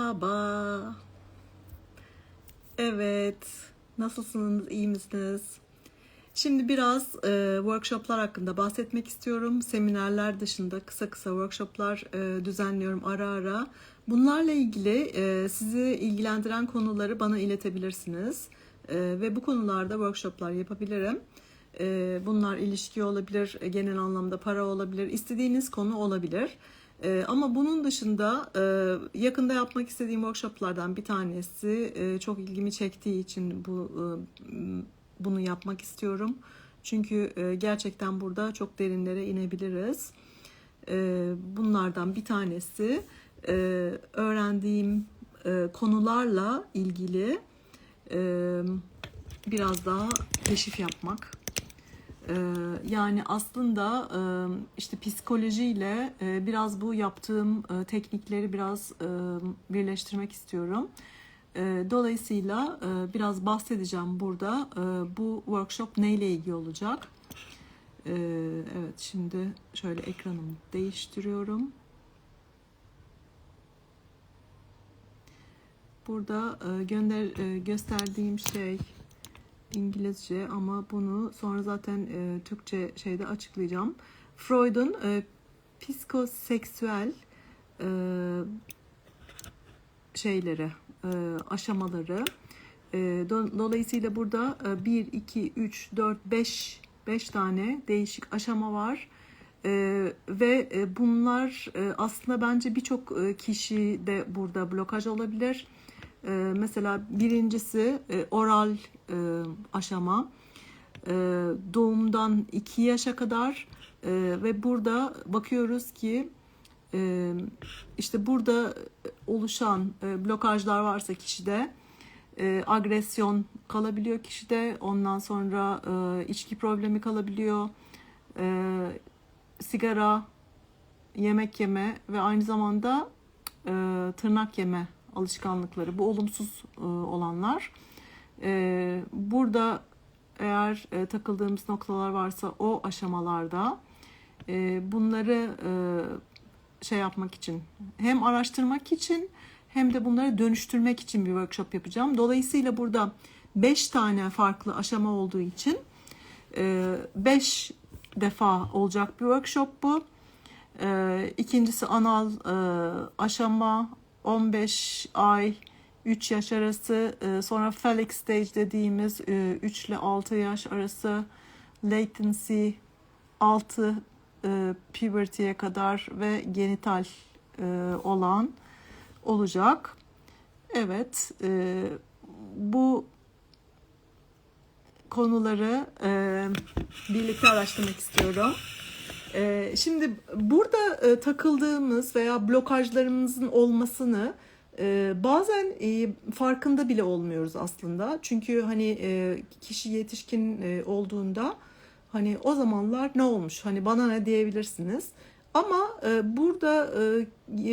Merhaba. Evet. Nasılsınız? İyi misiniz? Şimdi biraz e, workshoplar hakkında bahsetmek istiyorum. Seminerler dışında kısa kısa workshoplar e, düzenliyorum ara ara. Bunlarla ilgili e, sizi ilgilendiren konuları bana iletebilirsiniz. E, ve bu konularda workshoplar yapabilirim. E, bunlar ilişki olabilir, genel anlamda para olabilir, istediğiniz konu olabilir. Ee, ama bunun dışında e, yakında yapmak istediğim workshoplardan bir tanesi e, çok ilgimi çektiği için bu e, bunu yapmak istiyorum. Çünkü e, gerçekten burada çok derinlere inebiliriz. E, bunlardan bir tanesi e, öğrendiğim e, konularla ilgili e, biraz daha keşif yapmak. Ee, yani aslında e, işte psikolojiyle e, biraz bu yaptığım e, teknikleri biraz birleştirmek istiyorum. Dolayısıyla biraz bahsedeceğim burada. Bu workshop neyle ilgili olacak? Evet şimdi şöyle ekranımı değiştiriyorum. Burada gönder gösterdiğim şey İngilizce ama bunu sonra zaten e, Türkçe şeyde açıklayacağım. Freud'un e, psikoseksüel e, şeyleri, e, aşamaları. E, do, dolayısıyla burada e, 1, 2, 3, 4, 5, 5 tane değişik aşama var. Ee, ve e, bunlar e, aslında bence birçok e, kişi de burada blokaj olabilir. E, mesela birincisi e, oral e, aşama. E, doğumdan 2 yaşa kadar e, ve burada bakıyoruz ki e, işte burada oluşan e, blokajlar varsa kişide e, agresyon kalabiliyor kişide. Ondan sonra e, içki problemi kalabiliyor. E, sigara, yemek yeme ve aynı zamanda e, tırnak yeme alışkanlıkları, bu olumsuz e, olanlar. E, burada eğer e, takıldığımız noktalar varsa o aşamalarda bunları şey yapmak için hem araştırmak için hem de bunları dönüştürmek için bir workshop yapacağım. Dolayısıyla burada 5 tane farklı aşama olduğu için 5 defa olacak bir workshop bu. İkincisi anal aşama, 15 ay 3 yaş arası e, sonra phallic stage dediğimiz 3 ile 6 yaş arası latency 6 e, puberty'ye kadar ve genital e, olan olacak. Evet bu konuları birlikte araştırmak istiyorum. Ee, şimdi burada e, takıldığımız veya blokajlarımızın olmasını e, bazen e, farkında bile olmuyoruz aslında. Çünkü hani kişi yetişkin olduğunda hani o zamanlar ne olmuş hani bana ne diyebilirsiniz. Ama burada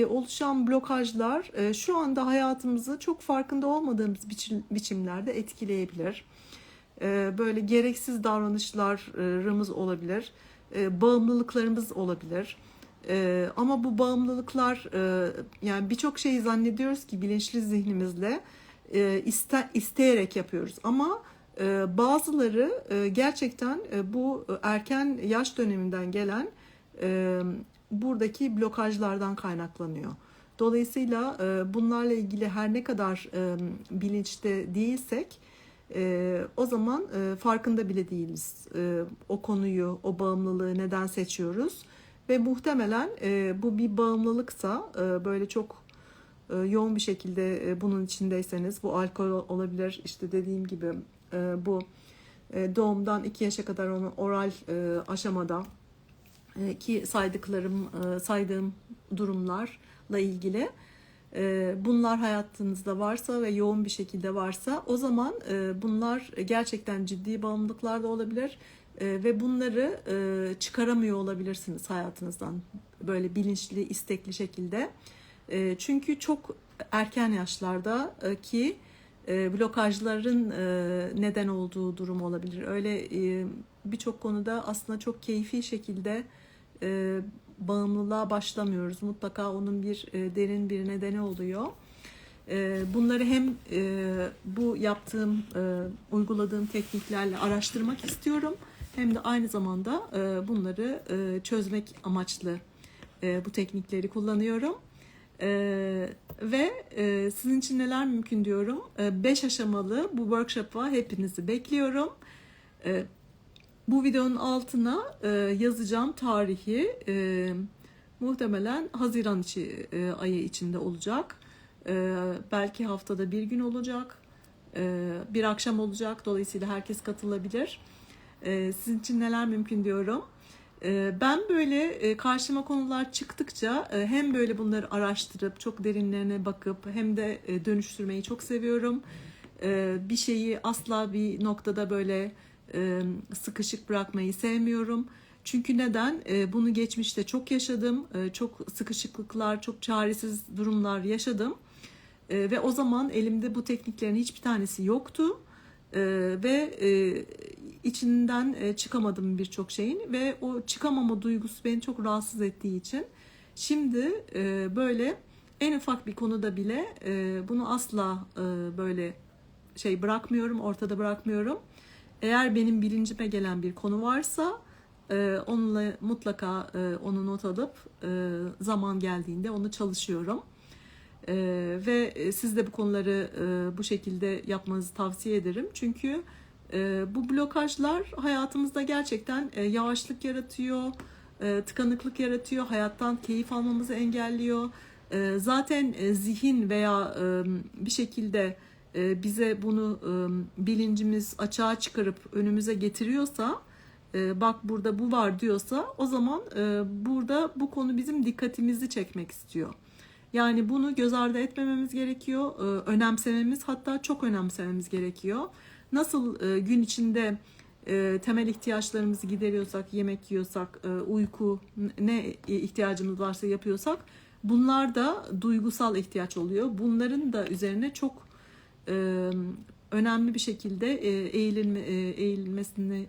oluşan blokajlar şu anda hayatımızı çok farkında olmadığımız biçimlerde etkileyebilir. Böyle gereksiz davranışlarımız olabilir e, bağımlılıklarımız olabilir. E, ama bu bağımlılıklar e, yani birçok şeyi zannediyoruz ki bilinçli zihnimizle e, iste, isteyerek yapıyoruz. Ama e, bazıları gerçekten bu erken yaş döneminden gelen buradaki blokajlardan kaynaklanıyor. Dolayısıyla bunlarla ilgili her ne kadar bilinçte değilsek e, o zaman e, farkında bile değiliz. E, o konuyu, o bağımlılığı neden seçiyoruz. Ve muhtemelen e, bu bir bağımlılıksa e, böyle çok e, yoğun bir şekilde e, bunun içindeyseniz bu alkol olabilir işte dediğim gibi e, bu e, doğumdan 2 yaşa kadar onun oral e, aşamada e, ki saydıklarım e, saydığım durumlarla ilgili bunlar hayatınızda varsa ve yoğun bir şekilde varsa o zaman e, bunlar gerçekten ciddi bağımlılıklar da olabilir e, ve bunları e, çıkaramıyor olabilirsiniz hayatınızdan böyle bilinçli, istekli şekilde. Çünkü çok erken yaşlarda ki blokajların neden olduğu durum olabilir. Öyle birçok konuda aslında çok keyfi şekilde bağımlılığa başlamıyoruz. Mutlaka onun bir e, derin bir nedeni oluyor. E, bunları hem e, bu yaptığım, e, uyguladığım tekniklerle araştırmak istiyorum. Hem de aynı zamanda e, bunları e, çözmek amaçlı e, bu teknikleri kullanıyorum. E, ve e, sizin için neler mümkün diyorum. 5 aşamalı bu workshop'a hepinizi bekliyorum. E, bu videonun altına e, yazacağım tarihi e, muhtemelen Haziran içi, e, ayı içinde olacak. E, belki haftada bir gün olacak. E, bir akşam olacak. Dolayısıyla herkes katılabilir. E, sizin için neler mümkün diyorum. E, ben böyle e, karşıma konular çıktıkça e, hem böyle bunları araştırıp çok derinlerine bakıp hem de dönüştürmeyi çok seviyorum. Bir şeyi asla bir noktada böyle sıkışık bırakmayı sevmiyorum. Çünkü neden? Bunu geçmişte çok yaşadım. Çok sıkışıklıklar, çok çaresiz durumlar yaşadım. Ve o zaman elimde bu tekniklerin hiçbir tanesi yoktu. Ve e, içinden e, çıkamadım birçok şeyin ve o çıkamama duygusu beni çok rahatsız ettiği için şimdi e, böyle en ufak bir konuda bile bunu asla böyle şey bırakmıyorum, ortada bırakmıyorum. Eğer benim bilincime gelen bir konu varsa e, onunla mutlaka e, onu not alıp e, zaman geldiğinde onu çalışıyorum. E, ve siz de bu konuları e, bu şekilde yapmanızı tavsiye ederim. Çünkü e, bu blokajlar hayatımızda gerçekten e, yavaşlık yaratıyor, e, tıkanıklık yaratıyor, hayattan keyif almamızı engelliyor. E, zaten e, zihin veya e, bir şekilde e, bize bunu e, bilincimiz açığa çıkarıp önümüze getiriyorsa e, bak burada bu var diyorsa o zaman e, burada bu konu bizim dikkatimizi çekmek istiyor. Yani bunu göz ardı etmememiz gerekiyor, e, önemsememiz hatta çok önemsememiz gerekiyor. Nasıl e, gün içinde e, temel ihtiyaçlarımızı gideriyorsak, yemek yiyorsak, e, uyku ne ihtiyacımız varsa yapıyorsak bunlar da duygusal ihtiyaç oluyor. Bunların da üzerine çok e, önemli bir şekilde eğililme, eğilmesini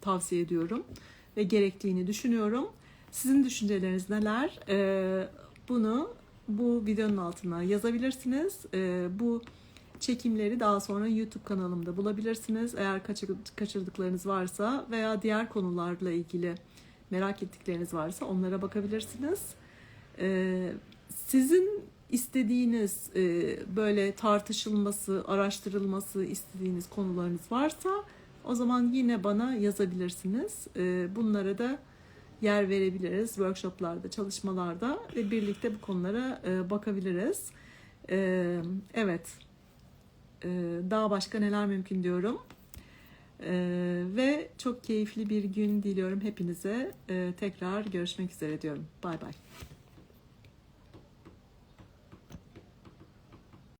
tavsiye ediyorum ve gerektiğini düşünüyorum. Sizin düşünceleriniz neler? Bunu bu videonun altına yazabilirsiniz. Bu çekimleri daha sonra YouTube kanalımda bulabilirsiniz. Eğer kaçırdıklarınız varsa veya diğer konularla ilgili merak ettikleriniz varsa onlara bakabilirsiniz. Sizin istediğiniz e, böyle tartışılması, araştırılması istediğiniz konularınız varsa o zaman yine bana yazabilirsiniz. Ee, bunlara da yer verebiliriz workshoplarda, çalışmalarda ve birlikte bu konulara e, bakabiliriz. Ee, evet. Ee, daha başka neler mümkün diyorum. Ee, ve çok keyifli bir gün diliyorum hepinize. Ee, tekrar görüşmek üzere diyorum. Bay bay.